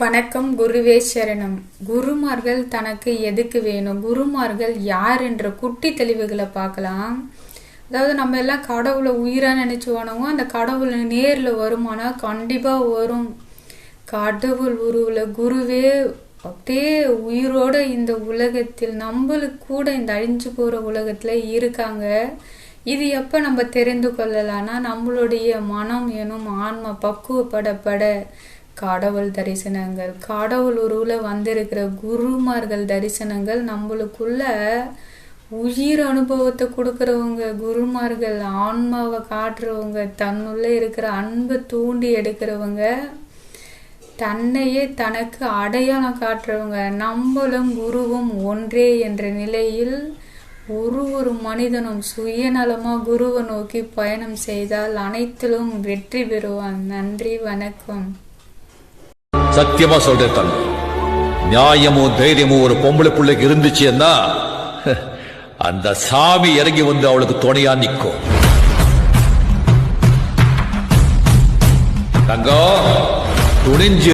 வணக்கம் குருவே சரணம். குருமார்கள் தனக்கு எதுக்கு வேணும்? குருமார்கள் யார் என்ற குட்டி தெளிவுகளை பார்க்கலாம். அதாவது நம்ம எல்லாம் கடவுளை உயிராக நினச்சி வணங்குவோம் அந்த கடவுள் நேரில் வருமானா கண்டிப்பாக வரும். கடவுள் உருவில் குருவே அப்படியே உயிரோட இந்த உலகத்தில் நம்மளுக்கு கூட இந்த அழிஞ்சு போகிற உலகத்தில் இருக்காங்க. இது எப்போ நம்ம தெரிந்து கொள்ளலாம்னா நம்மளுடைய மனம் எனும் ஆன்மா பக்குவப்படப்பட. கடவுள் தரிசனங்கள். கடவுள் உருவில் வந்திருக்கிற குருமார்கள் தரிசனங்கள் நம்மளுக்குள்ள உயிர் அனுபவத்தை கொடுக்குறவங்க குருமார்கள் ஆன்மாவை காட்டுறவங்க தன்னுள்ளே இருக்கிற அன்பை தூண்டி எடுக்கிறவங்க தன்னையே தனக்கு அடையாளம் காட்டுறவங்க நம்மளும் குருவும் ஒன்றே என்ற நிலையில் ஒரு ஒரு மனிதனும் சுயநலமாக குருவை நோக்கி பயணம் செய்தால் அனைத்திலும் வெற்றி பெறுவான். நன்றி வணக்கம். சத்தியமா சொல்றேன் தம்பி. நியாயமும் தைரியமும் ஒரு பொம்பளை பிள்ளைக்கு இருந்துச்சுன்னா அந்த சாமி இறங்கி வந்து அவளுக்கு துணையா நிற்கும் தங்கம் துணிஞ்சு